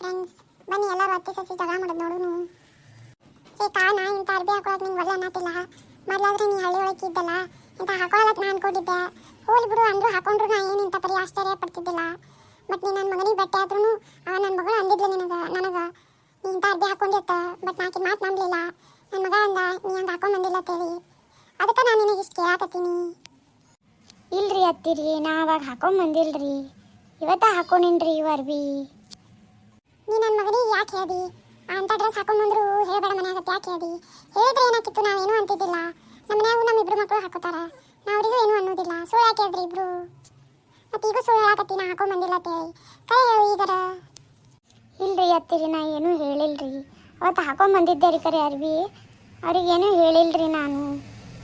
Friends ಬನ್ನಿ, ಎಲ್ಲರೂ ಅತ್ತೆ ಸಸಿ ಜಗಳ ಮಾಡೋದು ನೋಡೋನು. ಏ ನಾ ಇಂಥ ಅರ್ಬಿ ಹಾಕೊಳಕ್ ನಿಂಗೆ ಒಳ್ಳೆ ಅನ್ನತ್ತಿಲ್ಲ ಮೊದ್ಲಾದ್ರೆ ನೀ ಹಳ್ಳಿ ಒಳಗೆ ಇದ್ದಲ್ಲ, ಇಂಥ ಹಾಕೊಳಕ್ ನಾ ಅನ್ಕೊಂಡಿದ್ದೆ ಹೋಲ್ ಬಿಡು, ಅಂದ್ರು ಹಾಕೊಂಡ್ರು ನಾ ಏನು ಇಂಥ ಪರಿ ಆಶ್ಚರ್ಯ ಪಡ್ತಿದ್ದಿಲ್ಲ. ಬಟ್ ನೀ ನನ್ನ ಮಗನಿಗೆ ಬಟ್ಟೆ ಆದ್ರೂ ಅವ ನನ್ನ ಮಗಳು ಅಂದಿದ್ಲು ನಿನಗೆ, ನನಗೆ. ನೀ ಇಂಥ ಅರ್ಬಿ ಹಾಕೊಂಡಿತ್ತ ಬಟ್ ನಾಕಿ ಮಾತು ನಂಬಲಿಲ್ಲ. ನನ್ನ ಮಗ ಅಂದ, ನೀ ಹಂಗೆ ಹಾಕೊಂಡು ಬಂದಿಲ್ಲ ತೇಳಿ ಅದಕ್ಕೆ ನಾನು ನಿನಗೆ ಇಷ್ಟು ಕೇಳಾಕತ್ತೀನಿ. ಇಲ್ರಿ ಅತ್ತಿರಿ ನಾ ಅವಾಗ ಹಾಕೊಂಡ್ ಬಂದಿಲ್ರಿ. ಇವತ್ತ ಹಾಕೊಂಡಿನ್ರಿ ಇವ ಅರ್ಬಿ. ನೀ ನನ್ನ ಮಗನಿಗೆ ಯಾಕೆ ಹೇಳಿ ಅಂತ ಡ್ರೆಸ್ ಹಾಕೊಂಡು ಬಂದ್ರು ಮನೆ ಮನ್ಯಾಗ ಯಾಕೆ ಹೇಳಿ ಹೇಳಿದ್ರೆ ಏನಾಕಿತ್ತು ನಾವೇನು ಅಂತಿದ್ದಿಲ್ಲ. ನಮ್ಮ ಮನ್ಯಾಗೂ ನಮ್ಮ ಇಬ್ರು ಮಕ್ಕಳು ಹಾಕೋತಾರ. ನಾವ್ರಿಗೂ ಏನು ಅನ್ನೋದಿಲ್ಲ. ಸುಳ್ಳು ಯಾಕೆ ಹೇಳ್ರಿ ಇಬ್ರು? ಮತ್ತೆ ಈಗ ಸುಳ್ಳು ಹೇಳಾಕತ್ತಿ ನಾ ಹಾಕೊಂಡ್ ಬಂದಿಲ್ಲ ಅಂತೇಳಿ ಕೈ ಹೇಳು ಈಗರ. ಇಲ್ರಿ ಅತ್ತಿರಿ ನಾ ಏನೂ ಹೇಳಿಲ್ರಿ. ಅವತ್ತು ಹಾಕೊಂಡು ಬಂದಿದ್ದೆ ರೀ ಕರೆ ಅರ್ಬಿ ಅವ್ರಿಗೇನು ಹೇಳಿಲ್ರಿ ನಾನು.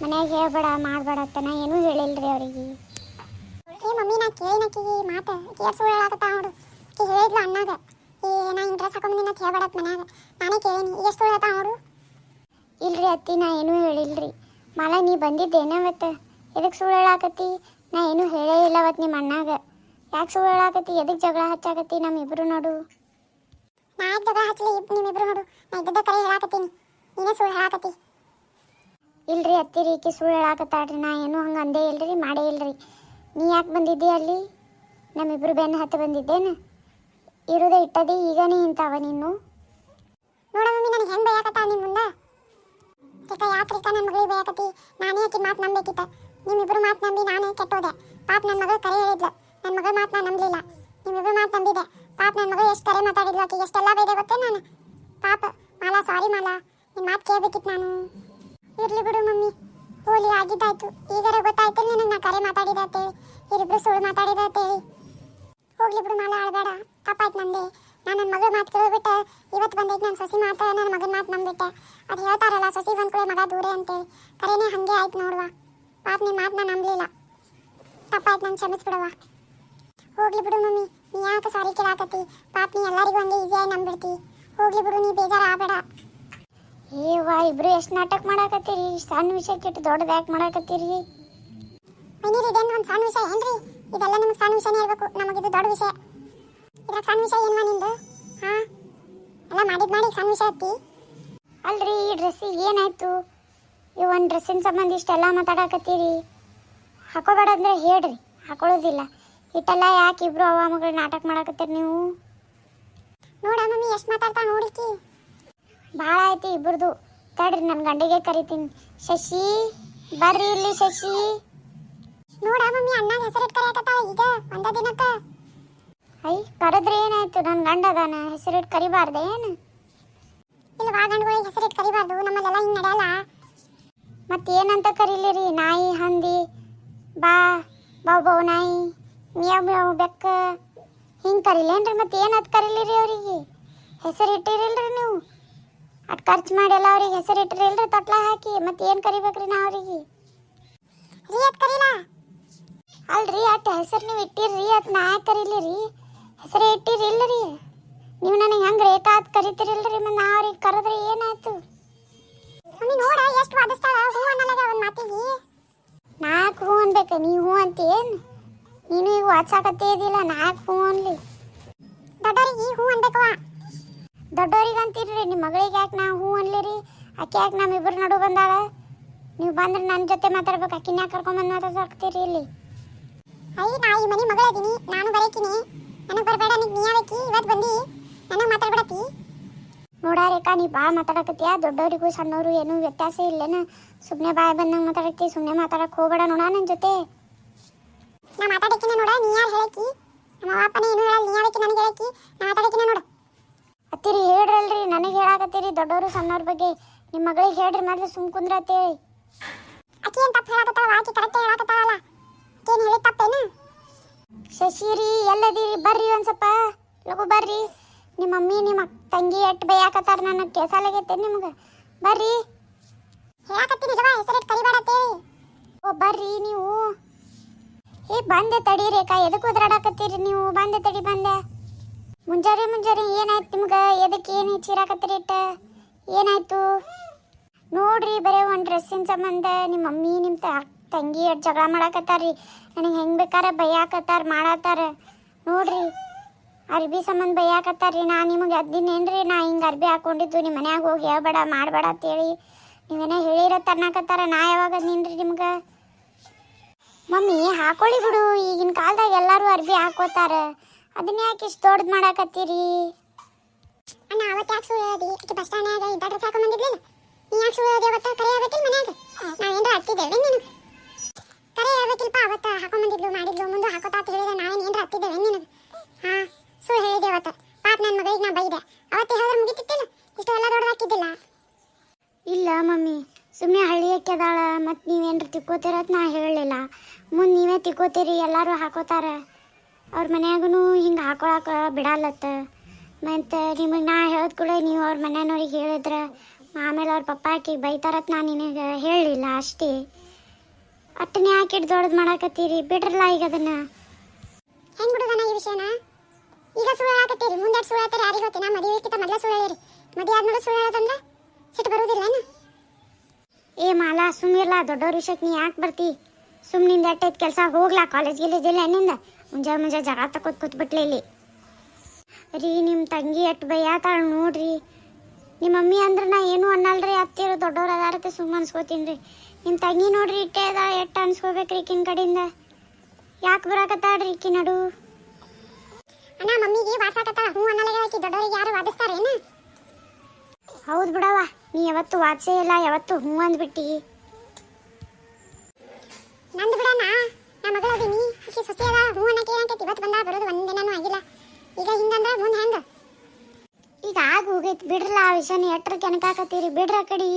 ಮನ್ಯಾಗ ಹೇಳ್ಬೇಡ ಮಾಡಬೇಡ ಅಂತ ನಾ ಏನೂ ಹೇಳಿಲ್ರಿ ಅವ್ರಿಗೆ. ಏ ಮಮ್ಮಿ ನಾ ಕೇಳಿನಕ್ಕಿಗೆ ಮಾತು. ಕೇಳಿ ಸುಳ್ಳು ಹೇಳಾಕತ್ತ ನೋಡು. ಹೇಳಿದ್ಲ ಅಣ್ಣಾಗ. ಏ ನಾ ಹಿಂಗೆ ಡ್ರೆಸ್ ಹಾಕೊಂಡ್ ಬಂದಿನ ಅಂತ ಹೇಳ್ಬೇಡತ್ ಮನ್ಯಾಗ. ನಾನೇ ಕೇಳೀನಿ ಸುಳ್ಳು ಹೇಳ್ತಾ ಇಲ್ರಿ ಅತ್ತಿ, ನಾ ಏನೂ ಹೇಳಿಲ್ರಿ. ಮಳ ನೀ ಬಂದಿದ್ದೇನ ಅವತ್ತು? ಎದಕ್ಕೆ ಸುಳ್ಳು ಹೇಳಾಕತ್ತಿ? ನಾ ಏನೂ ಹೇಳೇ ಇಲ್ಲ ಅವತ್ತು ನಿಮ್ಮ ಅಣ್ಣಾಗ. ಯಾಕೆ ಸುಳ್ಳು ಹೇಳಾಕತ್ತಿ? ಎದಕ್ಕೆ ಜಗಳ ಹಚ್ಚಾಕತ್ತಿ ನಮ್ಮಿಬ್ರು ನೋಡು? ನಾ ಜಗಳ ಹಚ್ಚಲಿ ನಿಮ್ಮಿಬ್ರು ನೋಡು. ನಾ ಇದ್ದದ್ದ ಕರೆ ಹೇಳಾಕತ್ತೀನಿ. ನೀನೇ ಸುಳ್ಳು ಹೇಳಾಕತ್ತಿ. ಇಲ್ರಿ ಅತ್ತಿರಿ ಈಕೆ ಸುಳ್ಳು ಹೇಳಾಕತ್ತಾಳ್ರಿ. ನಾ ಏನೂ ಹಂಗೆ ಅಂದೇ ಇಲ್ರಿ, ಮಾಡೇ ಇಲ್ರಿ. ನೀ ಯಾಕೆ ಬಂದಿದ್ದಿ ಅಲ್ಲಿ? ನಮ್ಮಿಬ್ರು ಬೆನ್ನ ಹತ್ತು ಬಂದಿದ್ದೇನು? ಇರೋದೇ ಇಟ್ಟದಿ, ಈಗ ಇಂತವ ನೀನು? ನೋಡ ಮಮ್ಮಿ, ನನಗೆ ಹೆಂಗ್ ಬೈಯಾಕತ್ತ ನಿನ್ ಮುಂದ. ರೇಖ ಯಾತ್ರಿಕ ನನ್ನ ಮಗಳಿಗೆ ಬೈಯಾಕತ್ತಿ. ನಾನೇ ಆಕಿ ಮಾತು ನಂಬೇಕಿತ್ತ ನಿಮ್ಮಿಬ್ರು ಮಾತು ನಂಬಿ ನಾನೇ ಕೆಟ್ಟೋದೆ. ಪಾಪ ನನ್ನ ಮಗಳು ಕರೆ ಹೇಳಿದ್ಲು. ನನ್ನ ಮಗಳ ಮಾತು ನಾನು ನಂಬಲಿಲ್ಲ. ನಿಮ್ಮಿಬ್ರು ಮಾತು ನಂಬಿದೆ. ಪಾಪ ನನ್ನ ಮಗಳು ಎಷ್ಟು ಕರೆ ಮಾತಾಡಿದ್ಲು ಆಕಿ ಎಷ್ಟೆಲ್ಲ ಬೈದೆ ಗೊತ್ತೇ ನಾನು? ಪಾಪ, ಮಾಲಾ ಸಾರಿ ಮಾಲಾ. ನಿನ್ನ ಮಾತು ಕೇಳಬೇಕಿತ್ತು ನಾನು. ಇರ್ಲಿ ಬಿಡು ಮಮ್ಮಿ. ಹೋಲಿ, ಆಗಿದ್ದಾಯ್ತು. ಈಗಾರ ಗೊತ್ತಾಯ್ತು ನಿನಗೆ ನಾ ಕರೆ ಮಾತಾಡಿದ ಅಂತೇಳಿ. ಇರಿಬ್ರು ಸುಳ್ಳು ಮಾತಾಡಿದ ಅಂತೇಳಿ. ಹೋಗ್ಲಿ ಬಿಡು ಮಾಲಾ ಆಡಬೇಡ ತಪ್ಪಾಯ್ತು ನಂದೆ. ನಾನು ನನ್ನ ಮಗಳ ಮಾತು ಕೇಳಿಬಿಟ್ಟೆ. ಇವತ್ತು ಬಂದೈತೆ ನಾನು ಸಸಿ ಮಾತು ನನ್ನ ಮಗನ ಮಾತು ನಂಬಿಟ್ಟೆ. ಅದು ಹೇಳ್ತಾರಲ್ಲ, ಸಸಿ ಬಂದ ಕೂಡ ಮಗ ದೂರೇ ಅಂತೇಳಿ. ಕರೆನೇ ಹಂಗೆ ಆಯ್ತು ನೋಡುವ. ಪಾಪ ನಿಮ್ಮ ಮಾತು ನಾನು ನಂಬಲಿಲ್ಲ. ತಪ್ಪಾಯ್ತು ನಾನು ಕ್ಷಮಿಸ್ಬಿಡವ ಹೋಗ್ಲಿ ಬಿಡು ಮಮ್ಮಿ, ನೀ ಯಾಕೆ ಸಾರಿ ಕೇಳಾಕತ್ತಿ? ಪಾಪ ನೀ ಎಲ್ಲರಿಗೂ ಹಂಗೆ ಈಸಿಯಾಗಿ ನಂಬಿಡ್ತಿ ಹೋಗ್ಲಿ ಬಿಡು, ನೀ ಬೇಜಾರು ಆಗಬೇಡ. ಏ ವಾ ಇಬ್ರು ಎಷ್ಟು ನಾಟಕ ಮಾಡಾಕತ್ತೀರಿ? ಸಣ್ಣ ವಿಷಯಕ್ಕೆ ಇಟ್ಟು ದೊಡ್ಡದು ಯಾಕೆ ಮಾಡಾಕತ್ತೀರಿ? ಮೈನೀರಿ ಇದೇನು ಒಂದು ಸಣ್ಣ ವಿಷಯ ಏನ್ರಿ? ಇದೆಲ್ಲ ನಿಮ್ಗೆ ಸಣ್ಣ ವಿಷಯನೇ ಹೇಳ್ಬೇಕು. ನಮಗಿದು ದೊಡ್ಡ ವಿಷಯ. ಇದ್ರಾಗ ಸಣ್ಣ ವಿಷಯ ಏನ್ವಾ ನಿಂದು? ಹಾಂ? ಎಲ್ಲ ಮಾಡಿದ್ ಮಾಡಿ ಸಣ್ಣ ವಿಷಯ ಐತಿ ಅಲ್ರಿ ಈ ಡ್ರೆಸ್ಸಿಗೆ ಏನಾಯ್ತು? ಈ ಒಂದು ಡ್ರೆಸ್ಸಿನ ಸಂಬಂಧ ಇಷ್ಟೆಲ್ಲ ಮಾತಾಡಕತ್ತೀರಿ? ಹಾಕೋಬೇಡ ಅಂದ್ರೆ ಹೇಳ್ರಿ ಹಾಕೊಳ್ಳೋದಿಲ್ಲ. ಇಟ್ಟೆಲ್ಲ ಯಾಕೆ ಇಬ್ರು ಅವ ಮಗಳು ನಾಟಕ ಮಾಡಾಕತ್ತೀರಿ ನೀವು? ನೋಡ ಮಮ್ಮಿ ಎಷ್ಟು ಮಾತಾಡ್ತಾ ನೋಡಿಕಿ ಭಾಳ ಆಯ್ತು ಇಬ್ರದು. ತಡ್ರಿ ನನ್ನ ಗಂಡಿಗೆ ಕರಿತೀನಿ. ಶಶಿ ಬರ್ರಿ ಇಲ್ಲಿ ಶಶಿ. ನೋಡ ಮಮ್ಮಿ ಅಣ್ಣ ಹೆಸರಿಟ್ಟು ಕರೆಯಕತ್ತಾವ ಈಗ ಒಂದ ದಿನಕ್ಕ. ಐ ಕರೆದ್ರೆ ಏನಾಯ್ತು? ನನ್ನ ಗಂಡ ಅದಾನ ಹೆಸರಿಟ್ಟು ಕರಿಬಾರ್ದೆ ಏನು? ಇಲ್ಲ ವಾ ಗಂಡುಗಳಿಗೆ ಹೆಸರಿಟ್ಟು ಕರಿಬಾರ್ದು ನಮ್ಮಲ್ಲೆಲ್ಲ ಹಿಂಗೆ ನಡೆಯಲ್ಲ ಮತ್ತೇನಂತ ಕರೀಲಿರಿ? ನಾಯಿ ಹಂದಿ ಬಾ ಬಾವು ಬಾವು ನಾಯಿ ಮಿಯಾವ್ ಮಿಯಾವ್ ಬೆಕ್ಕ. ಹಿಂಗೆ ಕರೀಲೇನ್ರಿ ಮತ್ತೆ ಏನದು ಕರೀಲಿರಿ ಅವರಿಗೆ? ಹೆಸರು ಇಟ್ಟಿರಿಲ್ರಿ ನೀವು? ಅಟ್ ಖರ್ಚು ಮಾಡಿಲ್ಲ ಅವ್ರಿಗೆ ಹೆಸರು ಇಟ್ಟಿರಿಲ್ರಿ ತೊಟ್ಲ ಹಾಕಿ. ಮತ್ತೆ ಏನು ಕರಿಬೇಕ್ರಿ ನಾ ಅವ್ರಿಗೆ? ಅದು ಕರೀಲ? ಅಲ್ರಿ ಅಟ್ ಹೆಸರು ನೀವು ಇಟ್ಟಿರ್ರಿ ಅದು ನಾ ಯಾಕೆ ಕರೀಲಿರಿ ಇಲ್ಲ ರೀ ನೀವು ನನಗೆ ಹೆಂಗೆ ರೇಟ್ ಆತ್ ಕರಿತಿರಿಲ್ಲ ರೀ ಮತ್ತೆ ಅವ್ರಿಗೆ ಕರೆದ್ರೆ ಏನಾಯ್ತು? ಮಮ್ಮಿ ನೋಡ ಎಷ್ಟು ವಾದಿಸ್ತಾಳ, ಹೂ ಅನ್ನಲಾಗ ಒಂದು ಮಾತಿಗೆ. ನಾಲ್ಕು ಹೂ ಅನ್ಬೇಕು, ನೀ ಹೂ ಅಂತೇನು ನೀನು ಈಗ ವಾಚಾಕತ್ತೇ ಇದಿಲ್ಲ ನಾಲ್ಕು ಹೂ ಅನ್ಲಿ. ದೊಡ್ಡವರಿಗೆ ಹೂ ಅನ್ಬೇಕವ ದೊಡ್ಡವ್ರಿಗೆ ಅಂತೀರಿ ನಿಮ್ಮ ಮಗಳಿಗೆ ಯಾಕೆ ನಾ ಹೂ ಅನ್ಲಿರಿ? ಆಕೆ ಯಾಕೆ ನಮ್ಮಿಬ್ಬರು ನಡು ಬಂದಾಳ? ನೀವು ಬಂದ್ರೆ ನನ್ನ ಜೊತೆ ಮಾತಾಡ್ಬೇಕು, ಆಕಿನ ಯಾಕೆ ಕರ್ಕೊಂಬಂದು ಮಾತಾಡ್ಸಾಕ್ತೀರಿ ಇಲ್ಲಿ? ಅಯ್ಯ ನಾ ಈ ಮನೆ ಮಗಳದೀನಿ ನಾನು ಬರೇಕಿನಿ. ನನಗೆ ಬರಬೇಡ ಇವತ್ತು ಬಂದಿ. ನನಗೆ ಮಾತಾಡ್ಬಿಡತಿ. ನೋಡ ರೇಖಾ, ನೀ ಭಾಳ ಮಾತಾಡಕತ್ತೀಯ. ದೊಡ್ಡವರಿಗೂ ಸಣ್ಣವರು ಏನೂ ವ್ಯತ್ಯಾಸ ಇಲ್ಲೇನ. ಸುಮ್ನೆ ಬಾಯ್ ಬಂದಂಗೆ ಮಾತಾಡತ್ತಿ ಸುಮ್ಮನೆ ಮಾತಾಡಕ್ಕೆ ಹೋಗ್ಬೇಡ ನೋಡ ನನ್ನ ಜೊತೆ. ನಾ ಮಾತಾಡಕಿನ ನೋಡ, ನೀ ಯಾರು ಹೇಳಕ್ಕಿ ನಮ್ಮ ಅಪ್ಪನೇ ಏನು ಹೇಳಲ್ಲ, ನೀ ನನಗೆ ನಾ ಅತ್ತಿರಿ, ಹೇಳ್ರಲ್ರಿ, ನನಗೆ ಹೇಳಾಕತ್ತೀರಿ ದೊಡ್ಡವರು ಸಣ್ಣವ್ರ ಬಗ್ಗೆ. ನಿಮ್ಮ ಮಗಳಿಗೆ ಹೇಳ್ರಿ ಮೊದಲು ಸುಮ್ ಕುಂದ್ರತ್ತೇಳಿ. ಅಕ್ಕಿ ಏನು ತಪ್ಪು ಹೇಳಕತ್ತಾಳ? ಆಕಿ ಕರೆಕ್ಟ್ ಹೇಳಕತ್ತಾಳಲ್ಲ. ಏನು ಹೇಳಿ ತಪ್ಪೇನು? ಶಶಿರಿ, ಎಲ್ಲದಿರಿ, ಬರ್ರಿ ಒಂದು ಸ್ವಲ್ಪ. ಲಗು ಬರ್ರಿ. ನಿಮ್ಮ ಮಮ್ಮಿ ನಿಮ್ಮ ತಂಗಿ ಎಟ್ ಬೈಯಾಕತ್ತಾರ ನನ್ನ ಕೇಸಾಲಾಗೈತೆ ನಿಮ್ಗೆ. ಬರ್ರಿ. ಹೇಳಕತ್ತೀನಿ ಅಂತೇಳಿ ಓ, ಬರ್ರಿ ನೀವು. ಏ, ಬಂದೆ ತಡಿ ರೇಖಾ ಎದಕ್ಕೆ ಉದ್ರಾಡಕತ್ತೀರಿ ನೀವು? ಬಂದೆ ತಡಿ, ಬಂದೆ. ಮುಂಜಾನೆ ಮುಂಜಾನೆ ಏನಾಯ್ತು ನಿಮ್ಗೆ? ಎದಕ್ಕೆ ಏನು ಹೆಚ್ಚಿರಾಕತ್ತೀರಿ ಇಟ್ಟ? ಏನಾಯ್ತು? ನೋಡ್ರಿ, ಬರೀ ಒಂದು ಡ್ರೆಸ್ಸಿನ ಸಂಬಂಧ. ನಿಮ್ಮ ಮಮ್ಮಿ ನಿಮ್ಮ ತಂಗಿ ಎಟ್ ಜಗಳ ಮಾಡಾಕತ್ತಾರ್ರಿ. ನನಗೆ ಹೆಂಗೆ ಬೇಕಾರೆ ಬೈಯಾಕತ್ತಾರ, ಮಾಡತ್ತಾರ. ನೋಡ್ರಿ, ಅರ್ಬಿ ಸಂಬಂಧ ಬೈಯಾಕತ್ತಾರ್ರಿ. ನಾ ನಿಮಗೆ ಅದ್ದಿನೇನ್ರಿ ನಾ ಹಿಂಗೆ ಅರ್ಬಿ ಹಾಕೊಂಡಿದ್ದು ನಿಮ್ಮ ಮನ್ಯಾಗ ಹೋಗಿ ಹೇಳ್ಬೇಡ, ಮಾಡಬೇಡ ಅಂತೇಳಿ ನೀವೇನೋ ಹೇಳಿರೋ ತರ್ನಾಕತ್ತಾರ ನಾ ಯಾವಾಗ ನಿನ್ರಿ ನಿಮ್ಗೆ? ಮಮ್ಮಿ, ಹಾಕೊಳ್ಳಿ ಬಿಡು. ಈಗಿನ ಕಾಲದಾಗ ಎಲ್ಲರೂ ಅರ್ಬಿ ಹಾಕೋತಾರ. ಅದನ್ನ ಯಾಕೆ ಇಷ್ಟು ದೊಡ್ಡದು ಮಾಡಾಕತ್ತೀರಿ? ಅಣ್ಣ ಅವತ್ತು ಯಾಕೆ ಸುಳ್ಳು ಹೇಳಿ ಬಸ್ ಸ್ಟ್ಯಾಂಡ್ನಾಗ ಇಂಥ ಡ್ರೆಸ್ ಹಾಕೊಂಡ್ ಬಂದಿದ್ಲಿಲ್ಲ ನೀ ಯಾಕೆ ಸುಳ್ಳು ಹೇಳಿ ಅವತ್ತ? ಕರೆ ಹೇಳ್ಬೇಕಿಲ್ಲ ಮನ್ಯಾಗ? ನಾ ಏನ್ರ ಹತ್ತಿದ್ದೇವೆ ಹೇಳ್ಬೇಕಿಲ್ಪ ಅವತ್ತ ಹಾಕೊಂಡ್ ಬಂದಿದ್ಲು, ಮಾಡಿದ್ಲು, ಮುಂದೆ ಹಾಕೋತಾ ಅಂತ ಹೇಳಿದ ನಾ ಏನ್ರ ಹತ್ತಿದ್ದೇವೆ ನಿನಗೆ? ಹಾ ಸುಳ್ಳು ಹೇಳಿದೆ ಅವತ್ತ. ಪಾಪ ನನ್ನ ಮಗಳಿಗೆ ನಾ ಬೈದೆ. ಅವತ್ತೇ ಹೇಳಿದ್ರೆ ಮುಗಿತಿತ್ತಿಲ್ಲ ಇಷ್ಟು ಎಲ್ಲ ದೊಡ್ಡದಾಕಿದ್ದಿಲ್ಲ? ಇಲ್ಲ ಮಮ್ಮಿ ಸುಮ್ಮನೆ ಹಳ್ಳಿ ಅದಾಳ ಮತ್ತು ನೀವೇನ್ರ ತಿಕ್ಕೋತಿರತ್ ನಾ ಹೇಳಲಿಲ್ಲ. ಮುಂದೆ ನೀವೇ ತಿಕ್ಕೋತೀರಿ, ಎಲ್ಲರೂ ಹಾಕೋತಾರೆ. ಅವ್ರ ಮನ್ಯಾಗೂ ಹಿಂಗೆ ಹಾಕೊಳಕ ಬಿಡಲ್ಲತ್ತ. ಮತ್ತು ನಿಮಗೆ ನಾ ಹೇಳಿದ ಕೂಡ ನೀವು ಅವ್ರ ಮನೆಯವ್ರಿಗೆ ಹೇಳಿದ್ರೆ, ಆಮೇಲೆ ಅವ್ರ ಪಪ್ಪ ಆಕಿಗೆ ಬೈತಾರತ್ ನಾ ನಿನಗೆ ಹೇಳಲಿಲ್ಲ ಅಷ್ಟೇ. ಅಟ್ಟನೇ ಹಾಕಿಟ್ಟು ದೊಡ್ಡದು ಮಾಡಾಕತ್ತೀರಿ? ಬಿಡ್ರಲ್ಲ ಈಗ ಅದನ್ನು. ಹೆಂಗ್ ಬಿಡುದಣ್ಣ ಈ ವಿಷಯನ? ಈಗ ಸುಳ್ಳು ಹಾಕತ್ತೀರಿ ಮುಂದೆ ಸುಳ್ಳು ಹೇಳ್ತಾರೆ? ಯಾರಿಗೆ ಗೊತ್ತಿನ ಮದುವೆಕ್ಕಿಂತ ಮೊದಲೇ ಸುಳ್ಳು ಹೇಳಿರಿ. ಮದುವೆ ಆದ್ಮೇಲೆ ಸುಳ್ಳು ಹೇಳೋದಂದ್ರೆ ಸಿಟ್ಟು ಬರುವುದಿಲ್ಲ ಏ ಮಾಲಾ ಸುಮ್ಮಿರ್ಲ ದೊಡ್ಡವ್ರ ವಿಷಯಕ್ಕೆ ನೀ ಯಾಕೆ ಬರ್ತಿ? ಸುಮ್ಮನಿಂದ ಅಟ್ಟೈದು ಕೆಲಸ ಹೋಗ್ಲಾ. ಕಾಲೇಜ್ ಗಿಲೇಜ್ ಇಲ್ಲ ನಿಂದ ಮುಂಜಾನೆ ಮುಂಜಾನೆ ಜಗ ತಕೋತ್ ಕೂತ್ಬಿಟ್ಲೆ ಇಲ್ಲಿ. ರೀ ನಿಮ್ಮ ತಂಗಿ ಎಟ್ಟು ಬೈಯಾತಾಳ ನೋಡ್ರಿ. ನಿಮ್ಮ ಮಮ್ಮಿ ಅಂದ್ರೆ ನಾ ಏನೂ ಅನ್ನಲ್ರಿ. ಅತ್ತಿರು ದೊಡ್ಡವ್ರು ಅದಾರತ್ತೆ ಸುಮ್ಮ ಅನ್ಸ್ಕೋತೀನಿ ರೀ ನಿಮ್ಮ ತಂಗಿ ನೋಡ್ರಿ ಇಟ್ಟೆ ಅದ ಎಟ್ಟು ಅನ್ಸ್ಕೋಬೇಕ್ರಿ ಈಕಿನ ಕಡೆಯಿಂದ ಯಾಕೆ ಬರಾಕತ್ತಾಡ್ರಿ ಈಕಿ ನಡು? ಅಣ್ಣ ಮಮ್ಮಿಗೆ ವಾಸಾಕತ್ತಾಳ ಹ್ಞೂ ಹೇಳಕ್ಕೆ ದೊಡ್ಡವರಿಗೆ ಯಾರು ವಾದಿಸ್ತಾರೇನು? ಹೌದು ಬಿಡವ ನೀ ಯಾವತ್ತು ವಾಚೆ ಇಲ್ಲ ಯಾವತ್ತು ಹ್ಞೂ ಅಂದ್ಬಿಟ್ಟಿ. ನಂದು ಬಿಡಣ್ಣ ನಾ ಮಗಳು ಅದೀನಿ. ಈಕಿ ಸೊಸೆ ಅದ ಹ್ಞೂ ಅನ್ನಕ್ಕೆ ಏನಂತೈತಿ ಇವತ್ತು ಬಂದ ಬರೋದು ಒಂದಿನನೂ ಆಗಿಲ್ಲ. ಈಗ ಹಿಂಗಂದ್ರೆ ಮುಂದೆ ಹೆಂಗೆ? ಈಗ ಆಗ ಹೋಗೈತಿ. ಬಿಡ್ರಲ್ಲ ಆ ವಿಷಯನ ಎಟ್ರ ಕೆನಕಾಕತ್ತೀರಿ ಬಿಡ್ರ ಕಡಿ.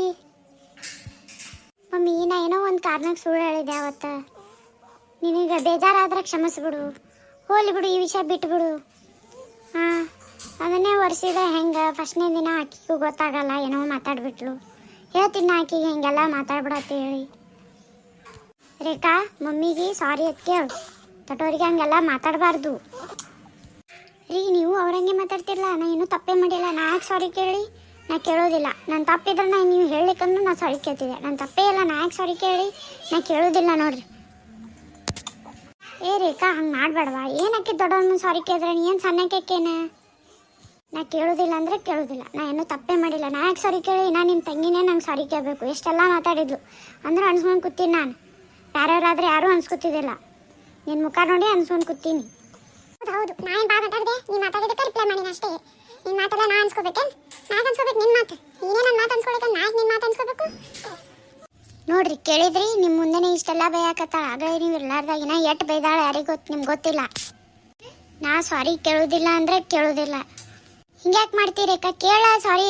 ಮಮ್ಮಿ, ನಾ ಏನೋ ಒಂದು ಕಾರಣಕ್ಕೆ ಸುಳ್ಳು ಹೇಳಿದೆ ಅವತ್ತ. ನಿನಗೆ ಬೇಜಾರಾದ್ರೆ ಕ್ಷಮಿಸ್ಬಿಡು. ಹೋಲಿ ಬಿಡು, ಈ ವಿಷಯ ಬಿಟ್ಬಿಡು. ಹಾಂ, ಅದನ್ನೇ ಒರೆಸಿದ ಹೆಂಗೆ? ಫಸ್ಟ್ನೇ ದಿನ ಆಕಿಗೂ ಗೊತ್ತಾಗಲ್ಲ, ಏನೋ ಮಾತಾಡ್ಬಿಟ್ಲು. ಹೇಳ್ತೀನಿ ಆಕಿಗೆ, ಹಿಂಗೆಲ್ಲ ಮಾತಾಡ್ಬಿಡತ್ತೆ ಹೇಳಿ. ರೇಖಾ, ಮಮ್ಮಿಗೆ ಸಾರಿ ಅಂತ ಕೇಳು. ದೊಡ್ಡವ್ರಿಗೆ ಹಂಗೆಲ್ಲ ಮಾತಾಡಬಾರ್ದು. ರೀ, ನೀವು ಅವ್ರಂಗೆ ಮಾತಾಡ್ತಿರಲ್ಲ ನಾ ಏನೂ ತಪ್ಪೇ ಮಾಡಿಲ್ಲ. ನಾ ಯಾಕೆ ಸಾರಿ ಕೇಳಿ? ನಾ ಕೇಳೋದಿಲ್ಲ. ನನ್ನ ತಪ್ಪಿದ್ರೆ ನಾ ನೀವು ಹೇಳಿಕಂದ್ರೆ ನಾ ಸಾರಿ ಕೇಳ್ತಿದ್ದೆ ನನ್ನ ತಪ್ಪೇ ಇಲ್ಲ ನಾ ಯಾಕೆ ಸಾರಿ ಕೇಳಿ? ನಾ ಕೇಳೋದಿಲ್ಲ ನೋಡ್ರಿ. ಏ ರೇಖಾ, ಹಂಗೆ ಮಾಡಬೇಡವಾ? ಏನಕ್ಕೆ ದೊಡ್ಡವನ್ನ ಸಾರಿ ಕೇಳಿದ್ರೆ? ನೀ ಏನು ಸಣ್ಣಕ್ಕೇನ ನಾ ಕೇಳೋದಿಲ್ಲ ಅಂದರೆ ಕೇಳೋದಿಲ್ಲ. ನಾ ಏನೂ ತಪ್ಪೇ ಮಾಡಿಲ್ಲ. ನಾ ಯಾಕೆ ಸಾರಿ ಕೇಳಿ? ನಾ ನಿಮ್ಮ ತಂಗಿನೇ ನಂಗೆ ಸಾರಿ ಕೇಳಬೇಕು. ಎಷ್ಟೆಲ್ಲ ಮಾತಾಡಿದ್ಲು. ಅಂದ್ರೆ ಅನ್ಸ್ಕೊಂಡು ಕೂತೀನಿ ನಾನು. ಯಾರ್ಯಾರಾದ್ರೆ ಯಾರೂ ಅನ್ಸ್ಕೊತಿದ್ದಿಲ್ಲ. ನಿನ್ನ ಮುಖ ನೋಡಿ ಅನ್ಸ್ಕೊಂಡು ಕೂತೀನಿ. ಹೌದು ನಾನು ಬಾ ಮಾತಾಡಿದೆ? ನೀ ಮಾತಾಡಿದ್ದಕ್ಕೆ ರಿಪ್ಲೈ ಮಾಡಿನ ಅಷ್ಟೇ. ನಿನ್ನ ಮಾತೆಲ್ಲ ನಾ ಅನ್ಸ್ಕೋಬೇಕೆ? ನಾ ಅನ್ಸ್ಕೋಬೇಕು? ನಿನ್ನ ಮಾತು. ನೀನೇ ನನ್ನ ಮಾತು ಅನ್ಸ್ಕೊಳಕ್ಕೆ ನಾ ನಿನ್ನ ಮಾತು ಅನ್ಸ್ಕೋಬೇಕು? ನೋಡ್ರಿ ಕೇಳಿದ್ರಿ ನಿಮ್ಮ ಮುಂದೆನೇ ಇಷ್ಟೆಲ್ಲ ಬೈಯಾಕತ್ತಾಳ. ಆಗಲೇ ನೀವು ಇರ್ಲಾರ್ದಾಗಿನ ಎಷ್ಟು ಬೈದಾಳ ಯಾರಿಗೆ ಗೊತ್ತು ನಿಮ್ಗೆ ಗೊತ್ತಿಲ್ಲ. ನಾ ಸಾರಿ ಕೇಳೋದಿಲ್ಲ ಅಂದ್ರೆ ಕೇಳೋದಿಲ್ಲ. ಹಿಂಗ್ಯಾಕೆ ಅಕ್ಕ? ಕೇಳ ಸಾರಿ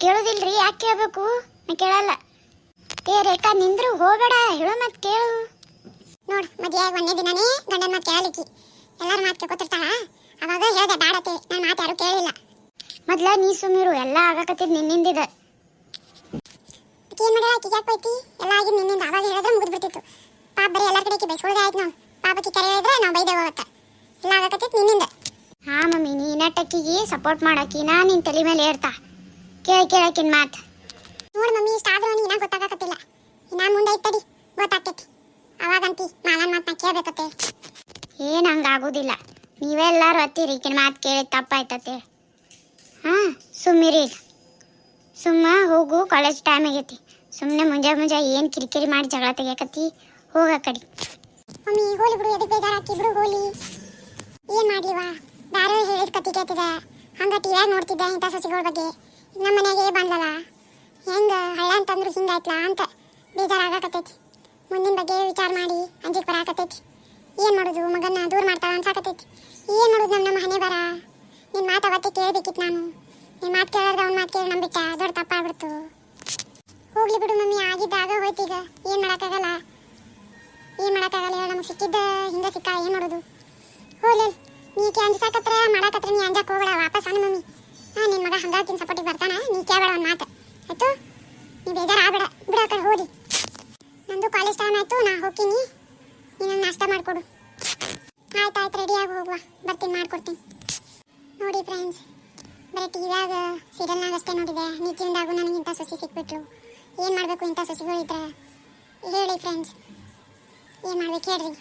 ಕೇಳೋದಿಲ್ರಿ ಯಾಕೆ ಕೇಳಬೇಕು? ನಾ ಕೇಳಲ್ಲ. ಏ ರೇಖಾ ನಿಂದ್ರು ಹೋಗಬೇಡ. ಹೇಳು ಮತ್ತೆ ಕೇಳು. ನೋಡು ಮದುವೆ ಆಗಿ ಒಂದೇ ದಿನನೇ ಗಂಡನ ಮಾತು ಕೇಳಲಿಕ್ಕಿ. ಎಲ್ಲರ ಮಾತು ಕೇಳ್ಕೊತಿರ್ತಾಳ? ಅವಾಗ ಹೇಳ್ದೆ ಬ್ಯಾಡತ್ತೆ ನನ್ನ ಮಾತು ಯಾರು ಕೇಳಿಲ್ಲ. ಮೊದ್ಲ ನೀ ಸುಮ್ಮಿರು ಎಲ್ಲ ಆಗಾಕತ್ತಿದ್ ನಿನ್ನಿಂದಿದ. ಏನ್ ಮಾಡ್ಯಾಳ ಆಕಿಗೆ ಯಾಕೆ ಹೋಯ್ತಿ? ಎಲ್ಲ ಆಗಿ ನಿನ್ನಿಂದ. ಅವಾಗ ಹೇಳಿದ್ರೆ ಮುಗಿದು ಬಿಡ್ತಿತ್ತು. ಪಾಪ ಬರೀ ಎಲ್ಲರ ಕಡೆ ಬೈಸ್ಕೊಳ್ಳೋದೇ ಆಯ್ತು ನಾವು. ಪಾಪಕ್ಕೆ ಕರೆ ಹೇಳಿದ್ರೆ ನಾವು ಬೈದೆ ಅವತ್ತ. ಎಲ್ಲ ಆಗಕತ್ತಿತ್ತು ನಿನ್ನಿಂದ. ಹಾ ಮಮ್ಮಿ ನೀ ನಟಕ್ಕಿಗೆ ಸಪೋರ್ಟ್ ಮಾಡಾಕಿ ನಾ ನಿನ್ ತಲೆ ಮೇಲೆ ಏರ್ತಾ. ಕೇಳಿ ಕೇಳಕಿನ್ ಮಾತು. ನೋಡು ಮಮ್ಮಿ ಇಷ್ಟ ಆದ್ರೂ ನೀನ ಗೊತ್ತಾಗಕತ್ತಿಲ್ಲ. ಇನ್ನ ಮುಂದೆ ಇತ್ತಡಿ ಗೊತ್ತಾಗ್ತೈತಿ. ಅವಾಗಂತಿ ಮಾಲನ್ ಮಾತನ್ನ ಕೇಳ್ಬೇಕತ್ತೆ. ಏನು ಹಂಗಾಗೋದಿಲ್ಲ. ನೀವೆಲ್ಲರೂ ಹತ್ತಿರಿ, ಈಕಿನ ಮಾತು ಕೇಳಿ ತಪ್ಪಾಯ್ತತೆ ಹಾಂ, ಸುಮ್ಮಿರಿ ಸುಮ್ಮ ಹೋಗು ಕಾಲೇಜ್ ಟೈಮ್ ಆಗೈತಿ. ಸುಮ್ಮನೆ ಮುಂಜಾ ಮುಂಜಾ ಏನು ಕಿರಿಕಿರಿ ಮಾಡಿ ಜಗಳ ತೆಗಿಯಕತ್ತಿ, ಹೋಗ ಕಡಿ. ಮಮ್ಮಿ ಹೋಲಿ ಬಿಡು ಎದಕ್ಕೆ ಬೇಜಾರಾಕಿ ಬಿಡು ಹೋಲಿ. ಏನ್ ಮಾಡ್ಲಿವ? ಬೇರೆ ಹೇಳಿದ ಕತ್ತಿ ಕೇಳ್ತಿದೆ ಹಂಗ ಟಿವ್ಯಾಗ ನೋಡ್ತಿದ್ದೆ ಇಂಥ ಸಸಿಗಳ ಬಗ್ಗೆ? ನಮ್ಮ ಮನೆಗೆ ಬಂದಲ್ಲ? ಹೆಂಗ ಹಳ್ಳ ಅಂತಂದ್ರು ಹಿಂಗಾಯ್ತಲ್ಲ ಅಂತ ಬೇಜಾರಾಗಕತ್ತೈತಿ. ಮುಂದಿನ ಬಗ್ಗೆ ವಿಚಾರ ಮಾಡಿ ಅಂಜಿಕ್ ಬರಾಕತ್ತೈತಿ. ಏನ್ ಮಾಡೋದು? ಮಗನ ದೂರ ಮಾಡ್ತಾಳ ಅನ್ಸಾಕತ್ತೈತಿ. ಏನ್ ಮಾಡೋದು ನಮ್ಮ ನಮ್ಮ ಹಣೆ ಬರ ನಿನ್ ಮಾತು ಅವತ್ತೇ ಕೇಳ್ಬೇಕಿತ್ತು ನಾನು. ನಿನ್ ಮಾತು ಕೇಳಾರ್ದ ಅವ್ನ ಮಾತು ಕೇಳಿ ನಂಬಿಟ್ಟ ದೊಡ್ಡ ತಪ್ಪಾಗ್ಬಿಡ್ತು. ಹೋಗ್ಲಿ ಬಿಡು ಮಮ್ಮಿ, ಆಗಿದ್ದಾಗ ಹೋಯ್ತೀಗ ಏನ್ ಮಾಡಕ್ಕಾಗಲ್ಲ. ಏನ್ ಮಾಡಕ್ಕಾಗಲ್ಲ ಹೇಳ ನಮಗೆ ಸಿಕ್ಕಿದ್ದ ಹಿಂಗ ಸಿಕ್ಕ, ಏನ್ ಮಾಡೋದು? ಹೋಗ್ಲಿ ನೀ ಅಂಜಸಾಕತ್ರ, ಮಾಡಾಕತ್ರ, ನೀ ಅಂಜಕ್ ಹೋಗ್ಬೇಡ, ವಾಪಸ್ ಅನ್ನ ಮಮ್ಮಿ. ಹಾ, ನಿನ್ ಮಗ ಹಂಗಾಕಿನ ಸಪೋರ್ಟಿಗೆ ಬರ್ತಾನ. ನೀ ಕೇಳಬೇಡ ಅವ್ನ ಮಾತು. ಆಯ್ತು? ನೀ ಬೇಜಾರು ಆಗ್ಬೇಡ ಬಿಡ ಹೋಗಿ ನಂದು ಕಾಲೇಜ್ ಟೈಮ್ ಆಯ್ತು, ನಾ ಹೋಗ್ತೀನಿ. ನೀನು ನಾಷ್ಟ ಮಾಡಿಕೊಡು. ಆಯ್ತು ಆಯ್ತು ರೆಡಿಯಾಗಿ ಹೋಗುವ. ಬರ್ತೀನಿ, ಮಾಡ್ಕೊಡ್ತೀನಿ. ನೋಡಿ ಫ್ರೆಂಡ್ಸ್ ಬರೀ ಟಿವಿಯಾಗ ಸೀರಿಯಲ್ನಾಗ ಅಷ್ಟೇ ನೋಡಿದೆ. ನಿಜ ನನಗೆ ಇಂಥ ಸೊಸಿ ಸಿಕ್ಬಿಟ್ರು. ಏನು ಮಾಡಬೇಕು ಇಂಥ ಸೊಸಿಗಳಿದ್ರೆ? ಹೇಳಿ ಫ್ರೆಂಡ್ಸ್ ಏನು ಮಾಡ್ಬೇಕು ಹೇಳ್ರಿ.